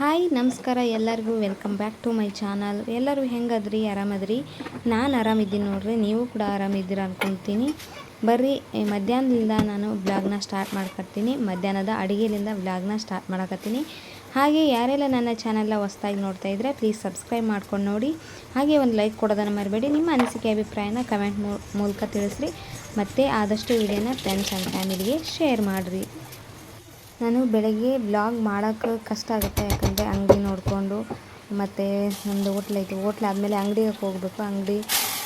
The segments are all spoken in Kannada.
ಹಾಯ್, ನಮಸ್ಕಾರ ಎಲ್ಲರಿಗೂ. Welcome back to my channel ಎಲ್ಲರೂ ಹೆಂಗದ್ರಿ? ಆರಾಮದ್ರಿ? ನಾನು ಆರಾಮಿದ್ದೀನಿ ನೋಡ್ರಿ. ನೀವು ಕೂಡ ಆರಾಮಿದ್ದೀರ ಅನ್ಕೊತೀನಿ. ಬರ್ರಿ ಮಧ್ಯಾಹ್ನದಿಂದ ನಾನು ವ್ಲಾಗ್ನ ಸ್ಟಾರ್ಟ್ ಮಾಡ್ಕೊತೀನಿ ಮಧ್ಯಾಹ್ನದ ಅಡುಗೆಲಿಂದ ವ್ಲಾಗ್ನ ಸ್ಟಾರ್ಟ್ ಮಾಡಕತ್ತೀನಿ. ಹಾಗೆ ಯಾರೆಲ್ಲ ನನ್ನ ಚಾನಲ್ನ ಹೊಸ್ದಾಗಿ ನೋಡ್ತಾ ಇದ್ದರೆ ಪ್ಲೀಸ್ ಸಬ್ಸ್ಕ್ರೈಬ್ ಮಾಡ್ಕೊಂಡು ನೋಡಿ. ಹಾಗೆ ಒಂದು ಲೈಕ್ ಕೊಡೋದನ್ನು ಮರಿಬೇಡಿ. ನಿಮ್ಮ ಅನಿಸಿಕೆ, ಅಭಿಪ್ರಾಯನ ಕಮೆಂಟ್ ಮೂಲಕ ತಿಳಿಸ್ರಿ. ಮತ್ತು ಆದಷ್ಟು ವಿಡಿಯೋನ ಫ್ರೆಂಡ್ಸ್ ಆ್ಯಂಡ್ ಫ್ಯಾಮಿಲಿಗೆ ಶೇರ್ ಮಾಡಿರಿ. ನಾನು ಬೆಳಗ್ಗೆ ಬ್ಲಾಗ್ ಮಾಡೋಕ್ಕೆ ಕಷ್ಟ ಆಗುತ್ತೆ, ಯಾಕಂದರೆ ಅಂಗಡಿ ನೋಡಿಕೊಂಡು ಮತ್ತು ಒಂದು ಹೋಟ್ಲ್ ಐತಿ. ಹೋಟ್ಲ್ ಆದಮೇಲೆ ಅಂಗಡಿಗೆ ಹೋಗಬೇಕು. ಅಂಗಡಿ,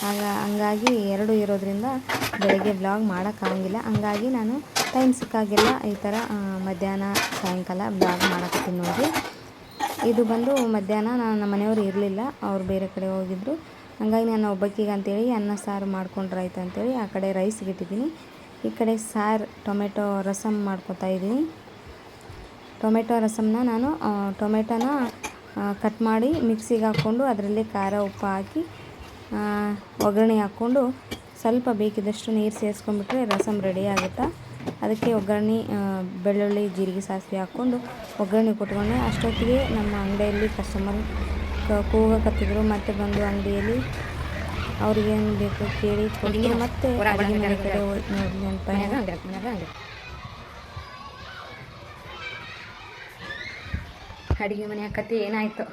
ಆಗ ಹಂಗಾಗಿ ಎರಡು ಇರೋದ್ರಿಂದ ಬೆಳಗ್ಗೆ ಬ್ಲಾಗ್ ಮಾಡೋಕ್ಕಾಗಂಗಿಲ್ಲ ಹಂಗಾಗಿ ನಾನು ಟೈಮ್ ಸಿಕ್ಕಾಗೆಲ್ಲ ಈ ಥರ ಮಧ್ಯಾಹ್ನ, ಸಾಯಂಕಾಲ ಬ್ಲಾಗ್ ಮಾಡಕತ್ತೀನಿ ನೋಡಿ ಇದು ಬಂದು ಮಧ್ಯಾಹ್ನ ನಾನು ನಮ್ಮ ಮನೆಯವರು ಇರಲಿಲ್ಲ. ಅವ್ರು ಬೇರೆ ಕಡೆ ಹೋಗಿದ್ದರು ಹಂಗಾಗಿ ನಾನು ಒಬ್ಬಕ್ಕಿಗೆ ಅಂತೇಳಿ ಅನ್ನ, ಸಾರು ಮಾಡ್ಕೊಂಡ್ರೆ ಆಯ್ತು ಅಂತೇಳಿ ಆ ಕಡೆ ರೈಸ್ಗೆ ಇಟ್ಟಿದ್ದೀನಿ. ಈ ಕಡೆ ಸಾರು, ಟೊಮೆಟೊ ರಸಮ್ ಮಾಡ್ಕೊತಾ ಇದ್ದೀನಿ. ಟೊಮೆಟೊ ರಸಮನ್ನ ನಾನು ಟೊಮೆಟೊನ ಕಟ್ ಮಾಡಿ ಮಿಕ್ಸಿಗೆ ಹಾಕ್ಕೊಂಡು ಅದರಲ್ಲಿ ಖಾರ ಉಪ್ಪು ಹಾಕಿ ಒಗ್ಗರಣೆ ಹಾಕ್ಕೊಂಡು ಸ್ವಲ್ಪ ಬೇಕಿದ್ದಷ್ಟು ನೀರು ಸೇರಿಸ್ಕೊಂಡ್ಬಿಟ್ರೆ ರಸಮ್ ರೆಡಿ ಆಗುತ್ತೆ? ಅದಕ್ಕೆ ಒಗ್ಗರಣೆ ಬೆಳ್ಳುಳ್ಳಿ ಜೀರಿಗೆ ಸಾಸಿವೆ ಹಾಕ್ಕೊಂಡು ಒಗ್ಗರಣೆ ಕೊಟ್ಕೊಂಡೆ. ಅಷ್ಟೊತ್ತಿಗೆ ನಮ್ಮ ಅಂಗಡಿಯಲ್ಲಿ ಕಸ್ಟಮರ್ ಕೂಗಕತ್ತಿದ್ರು ಮತ್ತೆ ಬಂದು ಅಂಗಡಿಯಲ್ಲಿ ಅವ್ರಿಗೇನು ಬೇಕು ಕೇಳಿ ಕೊಡಿ ಮತ್ತೆ ಅಡುಗೆ ಮನೆ ಕಡೆ ನೋಡಲಿ ಅಂತ. ಅಡುಗೆ ಮನೆ ಕತೆ ಏನಾಯ್ತು?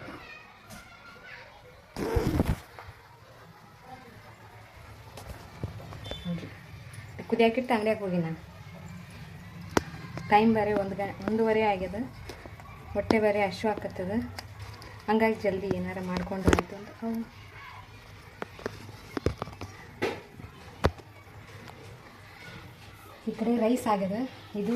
ಕುದಿಯಾಕಿಟ್ಟು ಅಂಗಡಿಯಾಗ ಹೋಗಿ ನಾನು. ಟೈಮ್ ಬೇರೆ ಒಂದು ಗ ಒಂದೂವರೆ ಆಗ್ಯದ. ಹೊಟ್ಟೆ ಬೇರೆ ಹಶು ಹಾಕತ್ತದ ಹಂಗಾಗಿ ಜಲ್ದಿ ಏನಾರ ಮಾಡ್ಕೊಂಡು ಆಯಿತು ಅಂತ ಅವು ಈ ಕಡೆ ರೈಸ್ ಆಗ್ಯದ. ಇದು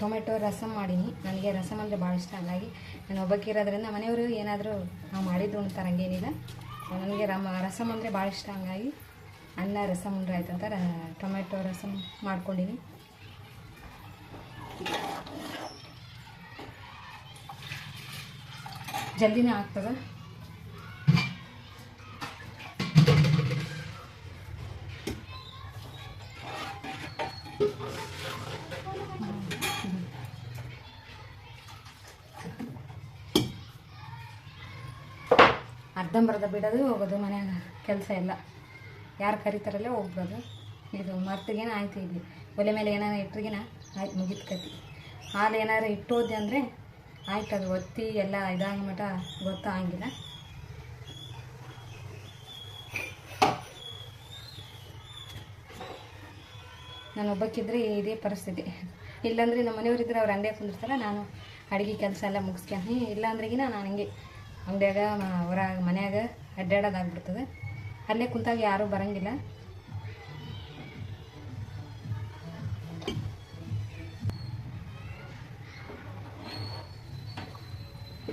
ಟೊಮೆಟೊ ರಸಮ್ ಮಾಡೀನಿ. ನನಗೆ ರಸಮ್ ಅಂದರೆ ಭಾಳ ಇಷ್ಟ. ಹಂಗಾಗಿ ನಾನು ಒಬ್ಬಕ್ಕೆ ಇರೋದ್ರಿಂದ ಮನೆಯವರು ಏನಾದರೂ ನಾವು ಮಾಡಿದ್ದು ಉಣ್ತಾರೆ, ಹಂಗೇನಿಲ್ಲ. ನನಗೆ ರಮ ರಸಮ್ ಅಂದರೆ ಭಾಳ ಇಷ್ಟ. ಹಂಗಾಗಿ ಅನ್ನ ರಸಮ್ ಉಂಡ್ರೆ ಆಯ್ತು ಅಂತ ಟೊಮೆಟೊ ರಸಮ್ ಮಾಡ್ಕೊಂಡಿನಿ. ಜಲ್ದಿನೇ ಆಗ್ತದೆ? ಅರ್ಧಂಬರ್ಧ ಬಿಡೋದು ಹೋಗೋದು ಮನ್ಯಾಗ ಕೆಲಸ ಎಲ್ಲ. ಯಾರು ಕರಿತಾರಲ್ಲೇ, ಹೋಗ್ಬೋದು. ಇದು ಮರ್ತಿಗೇನ ಆಯ್ತು ಇಲ್ಲಿ. ಒಲೆ ಮೇಲೆ ಏನಾರು ಇಟ್ರಿಗಿನ ಆಯ್ತು ಮುಗಿದ ಕತಿ ಹಾಲು ಏನಾರು ಇಟ್ಟೋದೆ ಅಂದರೆ ಆಯ್ತು ಅದು ಒತ್ತಿ ಎಲ್ಲ ಇದಾಗ ಮಟ ಗೊತ್ತಾಗಿಲ್ಲ. ನಾನು ಒಬ್ಬಕ್ಕಿದ್ರೆ ಇದೇ ಪರಿಸ್ಥಿತಿ. ಇಲ್ಲಾಂದ್ರೆ ನಮ್ಮ ಮನೆಯವರಿದ್ರೆ ಅವ್ರು ಅಂಗಡಿಯಾಗ ಕುಂದಿರ್ತಾರೆ ನಾನು ಅಡುಗೆ ಕೆಲಸ ಎಲ್ಲ ಮುಗಿಸ್ಕೊಂಡು ಇಲ್ಲಾಂದ್ರೆಗಿನ ನಾನು ಹಂಗೆ ಅಂಗಡಿಯಾಗ ಹೊರ ಮನ್ಯಾಗ ಅಡ್ಡಾಡೋದಾಗ್ಬಿಡ್ತದೆ ಅಲ್ಲೇ ಕುಂತಾಗ ಯಾರೂ ಬರಂಗಿಲ್ಲ.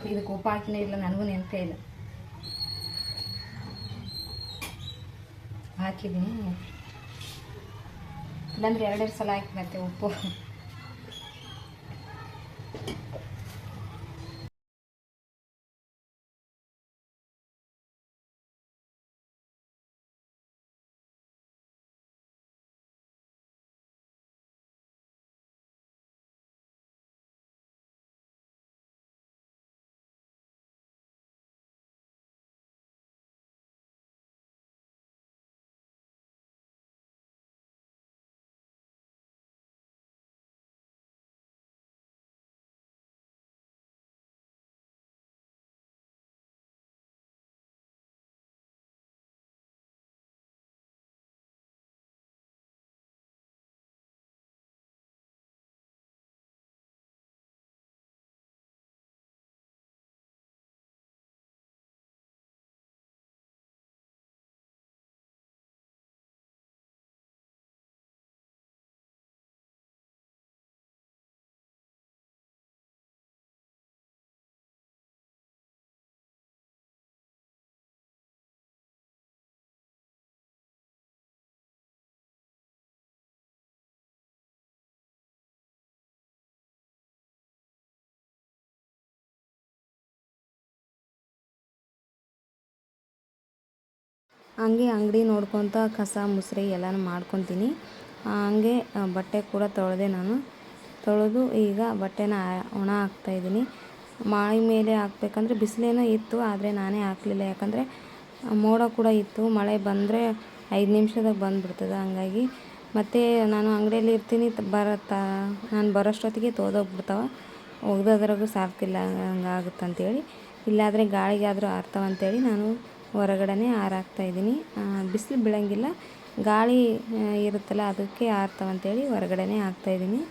ಇದಕ್ಕೆ ಉಪ್ಪು ಹಾಕಿನೇ ಇಲ್ಲ, ನನಗೂ ನೆನಪೇ ಇಲ್ಲ. ಹಾಕಿದ್ದೀನಿ ಇಲ್ಲಾಂದ್ರೆ ಎರಡೆರಡು ಸಲ ಹಾಕಿ ಮತ್ತೆ ಉಪ್ಪು. ಹಂಗೆ ಅಂಗಡಿ ನೋಡ್ಕೊತ ಕಸ, ಮುಸ್ರೆ ಎಲ್ಲನೂ ಮಾಡ್ಕೊತೀನಿ. ಹಂಗೆ ಬಟ್ಟೆ ಕೂಡ ತೊಳೆದೆ ನಾನು. ತೊಳೆದು ಈಗ ಬಟ್ಟೆನ ಒಣ ಒಣ ಹಾಕ್ತಾಯಿದ್ದೀನಿ ಮಾಳಿ ಮೇಲೆ ಹಾಕ್ಬೇಕಂದ್ರೆ ಬಿಸಿಲೇನೋ ಇತ್ತು, ಆದರೆ ನಾನೇ ಹಾಕಲಿಲ್ಲ. ಯಾಕಂದರೆ ಮೋಡ ಕೂಡ ಇತ್ತು. ಮಳೆ ಬಂದರೆ ಐದು ನಿಮಿಷದಾಗ ಬಂದುಬಿಡ್ತದೆ ಹಂಗಾಗಿ. ಮತ್ತು ನಾನು ಅಂಗಡಿಯಲ್ಲಿ ಇರ್ತೀನಿ ಬರತ್ತಾ ನಾನು ಬರೋಷ್ಟೊತ್ತಿಗೆ ತೋದೋಗ್ಬಿಡ್ತಾವೆ ಒಗ್ದೋದ್ರಾಗೂ ಸಾಕಿಲ್ಲ ಹಂಗಾಗುತ್ತೆ ಅಂತೇಳಿ ಇಲ್ಲಾದರೆ ಗಾಳಿಗೆ ಆದರೂ ಆರ್ತಾವ ಅಂತೇಳಿ ನಾನು ಹೊರಗಡೆನೇ ಇದ್ದೀನಿ. ಬಿಸಿಲು ಬೀಳಂಗಿಲ್ಲ. ಗಾಳಿ ಇರುತ್ತಲ್ಲ ಅದಕ್ಕೆ ಆರ್ತಾವ ಅಂತೇಳಿ ಹೊರಗಡೆನೇ ಹಾಕ್ತಾಯಿದ್ದೀನಿ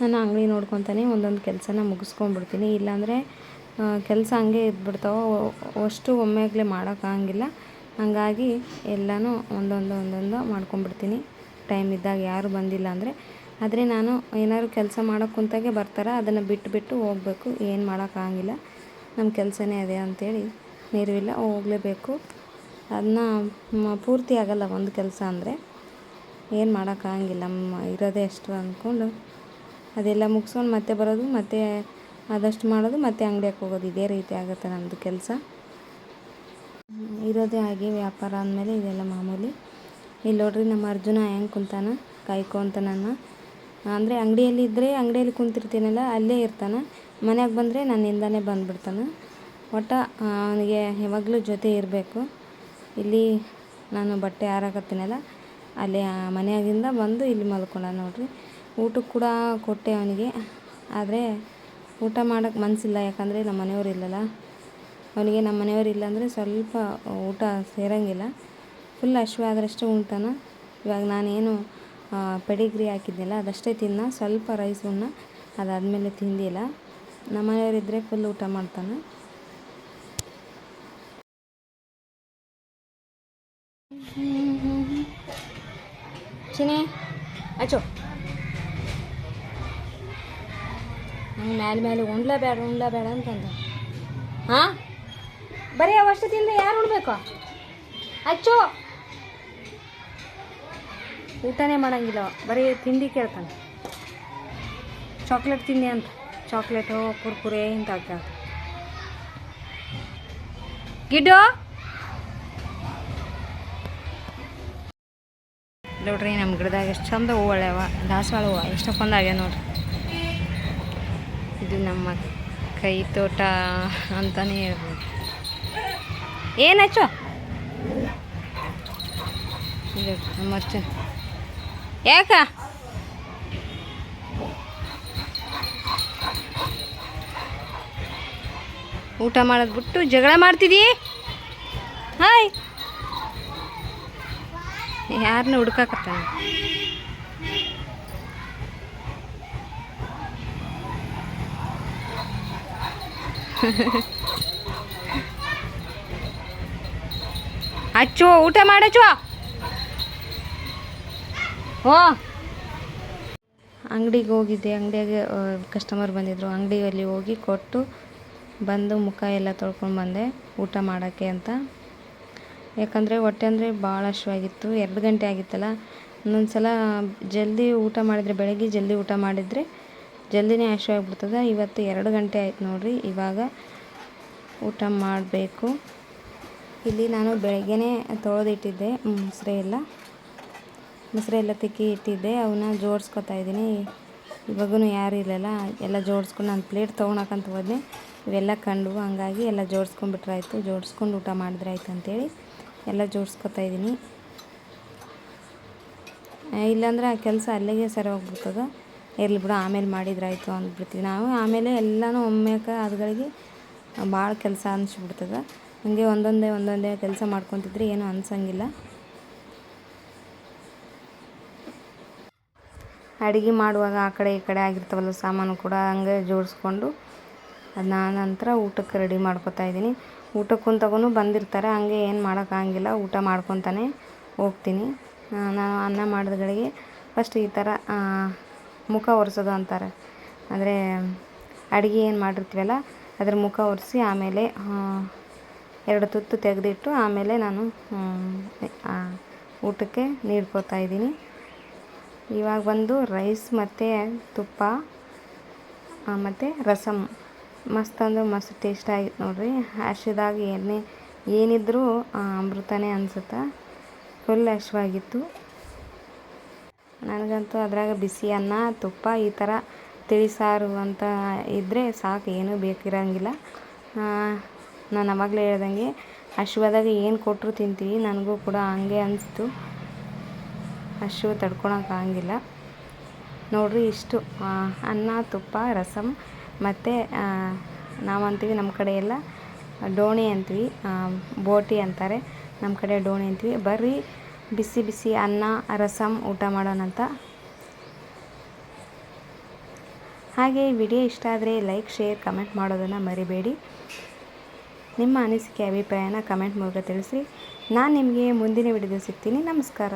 ನಾನು ಅಂಗಡಿ ನೋಡ್ಕೊತಾನೆ ಒಂದೊಂದು ಕೆಲಸನ ಮುಗಿಸ್ಕೊಂಡ್ಬಿಡ್ತೀನಿ. ಇಲ್ಲಾಂದರೆ ಕೆಲಸ ಹಂಗೆ ಇದ್ಬಿಡ್ತಾವೆ, ಅಷ್ಟು ಒಮ್ಮೆಗಲೇ ಮಾಡೋಕ್ಕಾಗಂಗಿಲ್ಲ ಹಾಗಾಗಿ ಎಲ್ಲನೂ ಒಂದೊಂದು ಒಂದೊಂದು ಮಾಡ್ಕೊಂಡ್ಬಿಡ್ತೀನಿ. ಟೈಮ್ ಇದ್ದಾಗ ಯಾರು ಬಂದಿಲ್ಲ ಅಂದರೆ. ಆದರೆ ನಾನು ಏನಾದ್ರು ಕೆಲಸ ಮಾಡೋಕ್ಕೆ ಕುಂತಾಗೆ ಬರ್ತಾರೆ, ಅದನ್ನು ಬಿಟ್ಟುಬಿಟ್ಟು ಹೋಗಬೇಕು. ಏನು ಮಾಡೋಕ್ಕಾಗಂಗಿಲ್ಲ ನಮ್ಮ ಕೆಲಸನೇ ಅದೇ ಅಂಥೇಳಿ ನೀರಿಲ್ಲ ಹೋಗಲೇಬೇಕು. ಅದನ್ನ ಪೂರ್ತಿ ಆಗಲ್ಲ ಒಂದು ಕೆಲಸ ಅಂದರೆ. ಏನು ಮಾಡೋಕ್ಕಾಗಂಗಿಲ್ಲ ಇರೋದೇ ಅಷ್ಟು ಅಂದ್ಕೊಂಡು. ಅದೆಲ್ಲ ಮುಗಿಸ್ಕೊಂಡು ಮತ್ತೆ ಬರೋದು, ಮತ್ತೆ ಆದಷ್ಟು ಮಾಡೋದು, ಮತ್ತೆ ಅಂಗಡಿಗೆ ಹೋಗೋದು. ಇದೇ ರೀತಿ ಆಗುತ್ತೆ ನಮ್ಮದು ಕೆಲಸ. ಇರೋದೇ ಹಾಗೆ ವ್ಯಾಪಾರ ಅಂದಮೇಲೆ ಇದೆಲ್ಲ ಮಾಮೂಲಿ. ಇಲ್ಲಿ ನೋಡ್ರಿ ನಮ್ಮ ಅರ್ಜುನ ಹೆಂಗೆ ಕುಂತಾನ ಕಾಯ್ಕೊಂತ ನನ್ನ ಅಂದರೆ ಅಂಗಡಿಯಲ್ಲಿ ಇದ್ದರೆ ಅಂಗಡಿಯಲ್ಲಿ ಕುಂತಿರ್ತೀನಲ್ಲ, ಅಲ್ಲೇ ಇರ್ತಾನೆ. ಮನೆಗೆ ಬಂದರೆ ನನ್ನಿಂದಾನೇ ಬಂದುಬಿಡ್ತಾನೆ. ಒಟ್ಟು ಅವನಿಗೆ ಯಾವಾಗಲೂ ಜೊತೆ ಇರಬೇಕು. ಇಲ್ಲಿ ನಾನು ಬಟ್ಟೆ ಹಾರಾಕತ್ತೀನಲ್ಲ, ಅಲ್ಲಿ ಮನೆಯಾಗಿಂದ ಬಂದು ಇಲ್ಲಿ ಮಲ್ಕೊಂಡ ನೋಡಿರಿ. ಊಟಕ್ಕೆ ಕೂಡ ಕೊಟ್ಟೆ ಅವನಿಗೆ. ಆದರೆ ಊಟ ಮಾಡೋಕ್ಕೆ ಮನಸ್ಸಿಲ್ಲ ಯಾಕಂದರೆ ನಮ್ಮ ಮನೆಯವ್ರು ಇಲ್ಲಲ್ಲ. ಅವನಿಗೆ ನಮ್ಮ ಮನೆಯವ್ರು ಇಲ್ಲ ಅಂದರೆ ಸ್ವಲ್ಪ ಊಟ ಸೇರಂಗಿಲ್ಲ. ಫುಲ್ ಹಶ್ವ ಆದ್ರಷ್ಟೇ ಉಣ್ತಾನೆ ಇವಾಗ ನಾನೇನು ಪೆಡಿಗ್ರಿ ಹಾಕಿದ್ದಿಲ್ಲ ಅದಷ್ಟೇ ತಿನ್ನ. ಸ್ವಲ್ಪ ರೈಸ್ ಉಣ್ಣ. ಅದಾದಮೇಲೆ ತಿಂದಿಲ್ಲ. ನಮ್ಮ ಮನೆಯವರಿದ್ದರೆ ಫುಲ್ ಊಟ ಮಾಡ್ತಾನೆ. ಚಿನಿ ಅಚ್ಚು ನಂಗೆ ಮ್ಯಾಲೆ ಮ್ಯಾಲೆ ಉಣ್ಲಾ ಬೇಡ ಉಣ್ಲೇಬೇಡ ಉಣ್ಲೇಬೇಡ ಅಂತಂದ. ಹಾಂ? ಬರೀ ಅವಷ್ಟು ತಿಂದರೆ ಯಾರು ಉಣ್ಬೇಕು? ಅಚ್ಚು ಊಟನೇ ಮಾಡಂಗಿಲ್ಲ, ಬರೀ ತಿಂಡಿ ಕೇಳ್ತಾನೆ. ಚಾಕ್ಲೇಟ್ ತಿಂಡಿ ಅಂತ. ಚಾಕ್ಲೇಟು, ಕುರ್ಕುರೆ ಇಂಥ ಕೇಳ್ತಾನೆ ಗಿಡ್ಡು? ನೋಡ್ರಿ, ನಮ್ಮ ಗಿಡದಾಗ ಎಷ್ಟು ಚಂದ ಹೂವಳ್ಯಾವ ದಾಸವಾಳ ಹೂವು ಎಷ್ಟೊಂದು ಆಗ್ಯಾವ ನೋಡ್ರಿ. ಇದು ನಮ್ಮ ಕೈ ತೋಟ ಅಂತಲೇ ಹೇಳ್ಬೋದು. ಏನು ಹಚ್ಚೋ ಇದು ನಮ್ಮ ಯಾಕ? ಊಟ ಮಾಡೋದು ಬಿಟ್ಟು ಜಗಳ ಮಾಡ್ತಿದ್ದೀ ಹಾಯ್. ಯಾರನ್ನ ಹುಡ್ಕಾಕತ್ತಾನ? ಅಚ್ಚು ಊಟ ಮಾಡಚ್ಚು ಓ ಅಂಗಡಿಗೆ ಹೋಗಿದ್ದೆ, ಅಂಗಡಿಯಾಗೆ ಕಸ್ಟಮರ್ ಬಂದಿದ್ದರು ಅಂಗಡಿಯಲ್ಲಿ ಹೋಗಿ ಕೊಟ್ಟು ಬಂದು ಮುಖ ಎಲ್ಲ ತೊಳ್ಕೊಂಡು ಬಂದೆ ಊಟ ಮಾಡೋಕ್ಕೆ ಅಂತ. ಯಾಕಂದರೆ ಹೊಟ್ಟೆ ಅಂದರೆ ಭಾಳ ಹಶ್ವಾಗಿತ್ತು ಎರಡು ಗಂಟೆ ಆಗಿತ್ತಲ್ಲ. ಇನ್ನೊಂದು ಸಲ ಜಲ್ದಿ ಊಟ ಮಾಡಿದರೆ, ಬೆಳಗ್ಗೆ ಜಲ್ದಿ ಊಟ ಮಾಡಿದರೆ ಜಲ್ದಿನೇ ಹಶ್ವಾಗಿಬಿಡ್ತದೆ ಇವತ್ತು ಎರಡು ಗಂಟೆ ಆಯ್ತು ನೋಡಿರಿ, ಇವಾಗ ಊಟ ಮಾಡಬೇಕು. ಇಲ್ಲಿ ನಾನು ಬೆಳಗ್ಗೆನೇ ತೊಳೆದಿಟ್ಟಿದ್ದೆ ಮೊಸರೆ ಎಲ್ಲ. ಮೊಸರೆ ಎಲ್ಲ ತಿಕ್ಕಿ ಇಟ್ಟಿದ್ದೆ, ಅವನ್ನ ಜೋಡಿಸ್ಕೊತಾ ಇದ್ದೀನಿ. ಇವಾಗೂ ಯಾರು ಇರಲಿಲ್ಲ ಎಲ್ಲ ಜೋಡಿಸ್ಕೊಂಡು ನಾನು ಪ್ಲೇಟ್ ತೊಗೊಳಕಂತ ಹೋದೆ ಇವೆಲ್ಲ ಕಂಡು ಹಂಗಾಗಿ ಎಲ್ಲ ಜೋಡಿಸ್ಕೊಂಡ್ಬಿಟ್ರಾಯ್ತು. ಜೋಡಿಸ್ಕೊಂಡು ಊಟ ಮಾಡಿದ್ರೆ ಆಯ್ತು ಅಂತೇಳಿ ಎಲ್ಲ ಜೋಡಿಸ್ಕೊತಾ ಇದ್ದೀನಿ. ಇಲ್ಲಾಂದ್ರೆ ಆ ಕೆಲಸ ಅಲ್ಲಿಗೆ ಸರಿ ಹೋಗ್ಬಿಡ್ತದೆ ಇರಲಿ ಬಿಡು, ಆಮೇಲೆ ಮಾಡಿದ್ರಾಯ್ತು ಅಂದ್ಬಿಡ್ತೀವಿ ನಾವು. ಆಮೇಲೆ ಎಲ್ಲನೂ ಒಮ್ಮೆಕ ಅದುಗಳಿಗೆ ಭಾಳ ಕೆಲಸ ಅನಿಸ್ಬಿಡ್ತದೆ. ಹಾಗೆ ಒಂದೊಂದೇ ಒಂದೊಂದೇ ಕೆಲಸ ಮಾಡ್ಕೊತಿದ್ರೆ ಏನೂ ಅನ್ಸಂಗಿಲ್ಲ. ಅಡುಗೆ ಮಾಡುವಾಗ ಆ ಕಡೆ ಈ ಕಡೆ ಆಗಿರ್ತಾವಲ್ಲ ಸಾಮಾನು ಕೂಡ ಹಂಗೆ ಜೋಡಿಸ್ಕೊಂಡು ಅದನ್ನ ನಂತರ ಊಟಕ್ಕೆ ರೆಡಿ ಮಾಡ್ಕೊತಾ ಇದ್ದೀನಿ. ಊಟಕ್ಕೆ ಕುಂತಾಗೂ ಬಂದಿರ್ತಾರೆ. ಹಂಗೆ ಏನು ಮಾಡೋಕ್ಕಾಗಂಗಿಲ್ಲ ಊಟ ಮಾಡ್ಕೊತಾನೆ ಹೋಗ್ತೀನಿ. ನಾನು ಅನ್ನ ಮಾಡಿದಗಳಿಗೆ ಫಸ್ಟ್ ಈ ಥರ ಮುಖ ಒರೆಸೋದು ಅಂತಾರೆ. ಅಂದರೆ ಅಡುಗೆ ಏನು ಮಾಡಿರ್ತೀವಲ್ಲ, ಅದ್ರ ಮುಖ ಒರೆಸಿ ಆಮೇಲೆ ಎರಡು ತುತ್ತು ತೆಗೆದಿಟ್ಟು ಆಮೇಲೆ ನಾನು ಊಟಕ್ಕೆ ನೀಡ್ಕೋತಾ ಇದ್ದೀನಿ. ಇವಾಗ ಬಂದು ರೈಸ್ ಮತ್ತು ತುಪ್ಪ ಮತ್ತು ರಸಮ್ ಮಸ್ತ್ ಅಂದ್ರೆ ಮಸ್ತ್ ಟೇಸ್ಟ್ ಆಗಿತ್ತು ನೋಡ್ರಿ. ಹಸಿದಾಗ ಏನೇ ಏನಿದ್ರೂ ಅಮೃತನೇ ಅನ್ಸುತ್ತೆ? ಫುಲ್ ಹಶ್ವಾಗಿತ್ತು ನನಗಂತೂ ಅದ್ರಾಗ ಬಿಸಿ ಅನ್ನ, ತುಪ್ಪ ಈ ಥರ ತಿಳಿಸಾರು ಅಂತ ಇದ್ದರೆ ಸಾಕು, ಏನೂ ಬೇಕಿರಂಗಿಲ್ಲ. ನಾನು ಅವಾಗಲೇ ಹೇಳ್ದಂಗೆ ಹಶುವಾದಾಗ ಏನು ಕೊಟ್ಟರು ತಿಂತೀವಿ, ನನಗೂ ಕೂಡ ಹಂಗೆ ಅನಿಸ್ತು. ಹಸಿವು ತಡ್ಕೊಳಕ್ಕಾಗಿಲ್ಲ ನೋಡ್ರಿ ಇಷ್ಟು ಅನ್ನ, ತುಪ್ಪ ರಸಮ್ ಮತ್ತು ನಾವಂತೀವಿ ನಮ್ಮ ಕಡೆ ಎಲ್ಲ ಡೋಣಿ ಅಂತೀವಿ ಬೋಟಿ ಅಂತಾರೆ. ನಮ್ಮ ಕಡೆ ಡೋಣಿ ಅಂತೀವಿ. ಬರ್ರಿ ಬಿಸಿ ಬಿಸಿ ಅನ್ನ ರಸಮ್ ಊಟ ಮಾಡೋಣಂತ ಹಾಗೆ ಈ ವಿಡಿಯೋ ಇಷ್ಟ ಆದರೆ ಲೈಕ್, ಶೇರ್, ಕಮೆಂಟ್ ಮಾಡೋದನ್ನು ಮರಿಬೇಡಿ. ನಿಮ್ಮ ಅನಿಸಿಕೆ, ಅಭಿಪ್ರಾಯನ ಕಮೆಂಟ್ ಮೂಲಕ ತಿಳಿಸಿ ನಾನು ನಿಮಗೆ ಮುಂದಿನ ವಿಡಿಯೋ ಸಿಗ್ತೀನಿ. ನಮಸ್ಕಾರ.